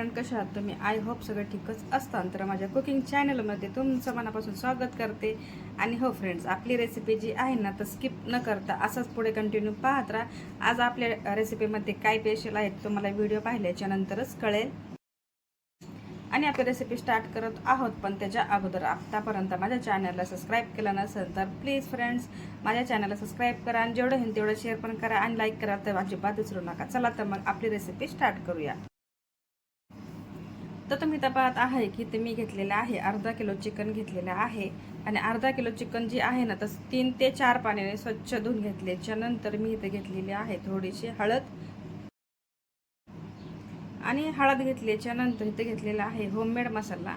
Friend कशा आहात तुम्ही? आय होप सगळं ठीकच असतात तर माझ्या कुकिंग चॅनलमध्ये तुमचं मनापासून स्वागत करते. आणि हो फ्रेंड्स आपली रेसिपी जी आहे ना तर स्किप न करता असंच पुढे कंटिन्यू पाहत राहा. आज आपल्या रेसिपीमध्ये काय स्पेशल आहे तुम्हाला व्हिडिओ पाहिल्याच्या नंतरच कळेल. आणि आपली रेसिपी स्टार्ट करत आहोत पण त्याच्या अगोदर आत्तापर्यंत माझ्या चॅनलला सबस्क्राईब केलं नसेल तर प्लीज फ्रेंड्स माझ्या चॅनलला सबस्क्राईब करा. आणि जेवढं होईल तेवढं शेअर पण करा आणि लाईक करा तर अजिबात विसरू नका. चला तर मग आपली रेसिपी स्टार्ट करूया. तर तुम्ही तर पाहत आहे की ते मी घेतलेलं आहे. अर्धा किलो चिकन घेतलेलं आहे. आणि अर्धा किलो चिकन जी आहे ना तर तीन ते चार पाण्याने स्वच्छ धुवून घेतल्याच्या नंतर मी इथे घेतलेली आहे थोडीशी हळद. आणि हळद घेतल्याच्या नंतर इथे घेतलेला आहे होममेड मसाला.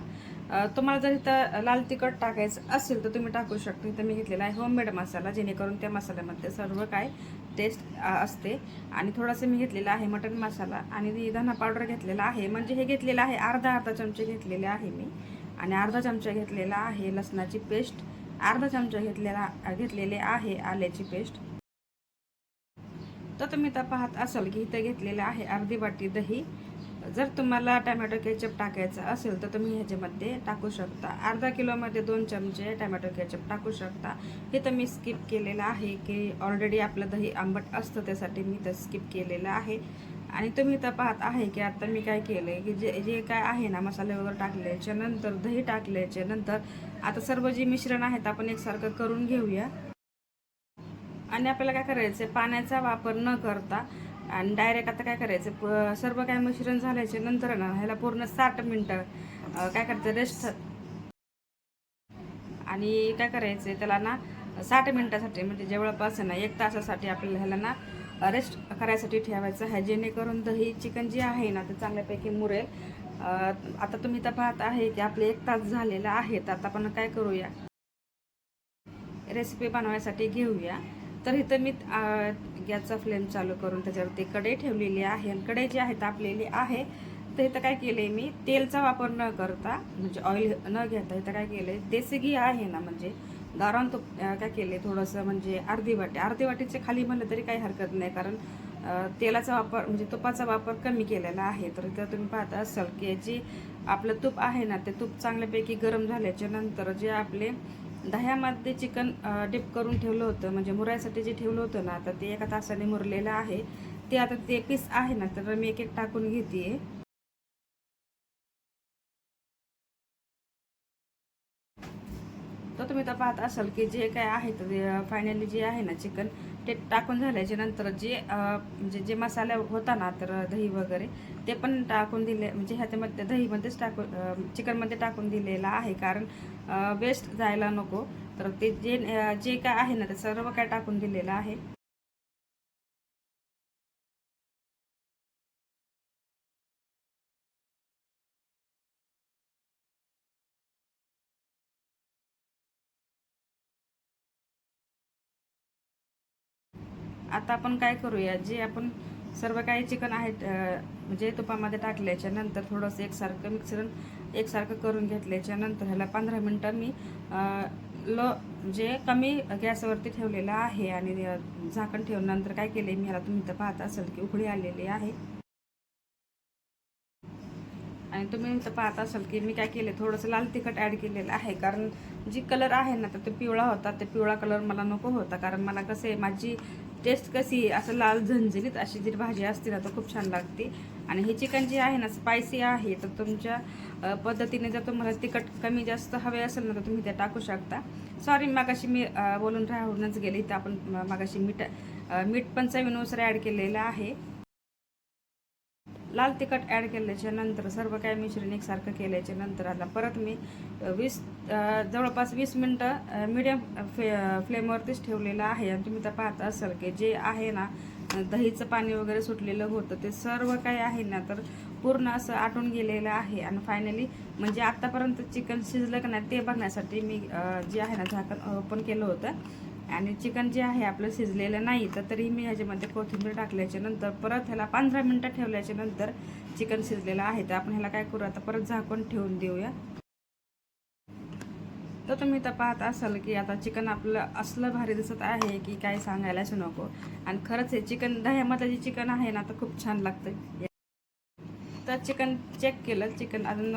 तुम्हाला जर इथं लाल तिखट टाकायचं असेल तर तुम्ही टाकू शकता. इथं मी घेतलेला आहे होममेड मसाला जेणेकरून त्या मसाल्यामध्ये सर्व काय टेस्ट असते. आणि थोडंसं मी घेतलेला आहे मटन मसाला आणि धना पावडर घेतलेला आहे. म्हणजे हे घेतलेलं आहे अर्धा अर्धा चमचे घेतलेले आहे मी. आणि अर्धा चमचा घेतलेला आहे लसणाची पेस्ट. अर्धा चमचा घेतलेला घेतलेले आहे आल्याची पेस्ट. तर तुम्ही तर पाहत असाल की इथं घेतलेलं आहे अर्धी वाटी दही. जर तुम्हाला टॅमॅटो केचप टाकायचं असेल तर तुम्ही ह्याच्यामध्ये टाकू शकता. अर्धा किलोमध्ये दोन चमचे टमॅटो केचप टाकू शकता. हे तर मी स्किप केलेलं आहे की ऑलरेडी आपलं दही आंबट असतं त्यासाठी मी तर स्किप केलेलं आहे. आणि तुम्ही तर पाहत आहे की आता मी काय केलं आहे की जे जे काय आहे ना मसाले वगैरे टाकल्याच्या नंतर दही टाकल्याच्या नंतर आता सर्व जे मिश्रण आहेत आपण एकसारखं करून घेऊया. आणि आपल्याला काय करायचं पाण्याचा वापर न करता आणि डायरेक्ट आता काय करायचं प- सर्व काय मिश्रण झाल्याच्यानंतर ना ह्याला पूर्ण साठ मिनटं काय करायचं रेस्ट आणि काय करायचं त्याला ना साठ मिनटासाठी म्हणजे जवळपास ना एक तासासाठी आपल्याला ह्याला ना रेस्ट करायसाठी ठेवायचं आहे. जेणेकरून दही चिकन जे आहे ना ते चांगल्यापैकी मुरेल. आता तुम्ही तर पाहत आहे की आपले एक तास झालेला आहे तर आता आपण काय करूया? रेसिपी बनवायसाठी घेऊया. तर इथं मी गॅसचा फ्लेम चालू करून त्याच्यावरती कढई ठेवलेली आहे आणि कढई जी आहे तापलेली आहे तर इथं काय केलंय मी तेलचा वापर न करता म्हणजे ऑइल न घेता इथं काय केलं देसी घी आहे ना म्हणजे गावरान तूप काय केले थोडंसं म्हणजे अर्धी वाटी अर्धी वाटीचे खाली म्हणलं तरी काही हरकत नाही कारण तेलाचा वापर म्हणजे तुपाचा वापर कमी केलेला आहे. तर इथं तुम्ही पाहता असाल की जे आपलं तूप आहे ना ते तूप चांगल्यापैकी गरम झाल्याच्यानंतर जे आपले दह्यामध्ये चिकन डिप करून ठेवलं होतं. म्हणजे मुरायसाठी जे ठेवलं होतं ना तर ते एका तासाने मुरलेलं आहे. ते आता ते पीस आहे ना तर मी एक एक टाकून घेते तर तुम्ही तर पाहत असाल की जे काय आहे तर फायनली जे आहे ना चिकन ते टाकून झाल्याच्यानंतर जे म्हणजे जे मसाला होता ना तर दही वगैरे ते पण टाकून दिले म्हणजे ह्याच्यामध्ये दहीमध्येच टाकून चिकनमध्ये टाकून दिलेलं आहे. कारण वेस्ट जायला नको. तर ते जे जे काय आहे ना ते सर्व काय टाकून दिलेलं आहे. आता आपण काय करूया जे आपण सर्व काही चिकन आहेत म्हणजे तुपामध्ये टाकल्याच्या नंतर थोडंसं एकसारखं मिक्सरण एकसारखं करून घेतल्याच्या नंतर ह्याला पंधरा मिनटं मी लो म्हणजे कमी गॅसवरती ठेवलेलं आहे आणि झाकण ठेवून नंतर काय केले मी ह्याला तुम्ही तर पाहत असाल की उघडी आलेली आहे. आणि तुम्ही तर पाहत असाल की मी काय केले थोडंसं लाल तिखट ॲड केलेलं आहे कारण जी कलर आहे ना तर ते पिवळा होता ते पिवळा कलर मला नको होता कारण मला कसं आहे माझी टेस्ट कशी असं लाल झणझणीत अशी जी भाजी असते ना तर खूप छान लागते. आणि हे चिकन जे आहे ना स्पायसी आहे तर तुमच्या पद्धतीने जर तुम्हाला तिखट कमी जास्त हवे असेल ना तर तुम्ही ते टाकू शकता. सॉरी मागाशी मी बोलून राहूनच गेले. तर आपण मागाशी मीठ मीठ पण चवीनुसार ॲड केलेलं आहे. लाल तिखट ॲड केल्याच्यानंतर सर्व काय मिश्रण एकसारखं केल्याच्यानंतर आता परत मी वीस जवळपास वीस मिनटं मिडियम फ्ले फ्लेमवरतीच ठेवलेलं आहे. आणि तुम्ही तर पाहत असाल की जे आहे ना दहीचं पाणी वगैरे सुटलेलं होतं ते सर्व काय आहे ना तर पूर्ण असं आटून गेलेलं आहे. आणि फायनली म्हणजे आत्तापर्यंत चिकन शिजलं का नाही ते बघण्यासाठी मी जे आहे ना झाकण ओपन केलं होतं. आणि चिकन जे आहे आपलं शिजलेलं नाही तर तरी मी ह्याच्यामध्ये कोथिंबीर टाकल्याच्या नंतर परत ह्याला पंधरा मिनटं ठेवल्याच्या नंतर चिकन शिजलेलं आहे. तर आपण ह्याला काय करू आता परत झाकून ठेवून देऊया. तर तुम्ही तर पाहत असाल की आता चिकन आपलं असलं भारी दिसत आहे की काय सांगायलाच नको. आणि खरंच हे चिकन दह्यामधलं जे चिकन आहे ना तर खूप छान लागतं तर चिकन चेक केलं. चिकन अजून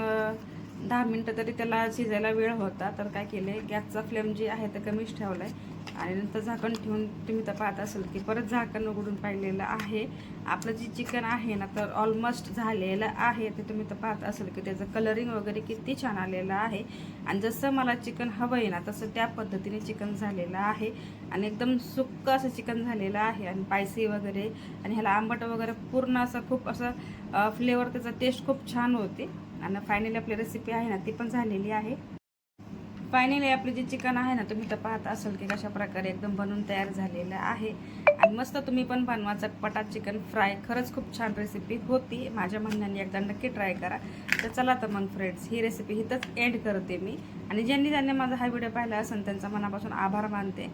दहा मिनटं तरी त्याला शिजायला वेळ होता तर काय केले गॅसचा फ्लेम जे आहे ते कमीच ठेवला आहे आणि नंतर झाकण ठेवून तुम्ही तर पाहत असेल की परत झाकण उघडून पाहिलेलं आहे. आपलं जे चिकन आहे ना तर ऑलमोस्ट झालेलं आहे ते तुम्ही तर पाहत असाल की त्याचं कलरिंग वगैरे किती छान आलेलं आहे. आणि जसं मला चिकन हवं आहे ना तसं त्या पद्धतीने चिकन झालेलं आहे. आणि एकदम सुक्क असं चिकन झालेलं आहे आणि पायसी वगैरे. आणि ह्याला आंबट वगैरे पूर्ण असं खूप असं फ्लेवर त्याचा टेस्ट खूप छान होते. आणि फायनली आपली रेसिपी आहे ना ती पण झालेली आहे. फायनली आपली जे चिकन आहे ना तुम्ही तर पाहत असाल की कशा प्रकारे एकदम बनवून तयार झालेलं आहे. आणि मस्त तुम्ही पण बनवा चटपटा चिकन फ्राय खरंच खूप छान रेसिपी होती. माझ्या म्हणण्याने एकदा नक्की ट्राय करा. तर चला तर मग फ्रेंड्स ही रेसिपी हिथंच एंड करते मी. आणि ज्यांनी ज्यांनी माझा हा व्हिडिओ पाहिला असेल त्यांचा मनापासून आभार मानते.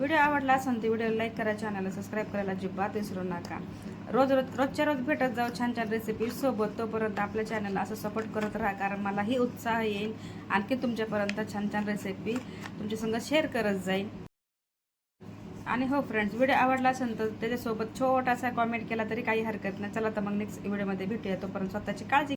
व्हिडिओ आवडला असेल तर व्हिडिओ लाईक करा चॅनलला सबस्क्राईब करायला अजिबात विसरू नका. रोज रोज रोजच्या रोज भेटत जाऊ छान छान रेसिपी सोबत. तोपर्यंत आपल्या चॅनलला असं सपोर्ट करत राहा कारण मलाही उत्साह येईल. आणखी तुमच्यापर्यंत छान छान रेसिपी तुमच्या संग शेअर करत जाईल. आणि हो फ्रेंड्स व्हिडिओ आवडला असेल तर त्याच्यासोबत छोटासा कॉमेंट केला तरी काही हरकत नाही. चला तर मग नेक्स्ट व्हिडिओमध्ये भेटूया. तोपर्यंत स्वतःची काळजी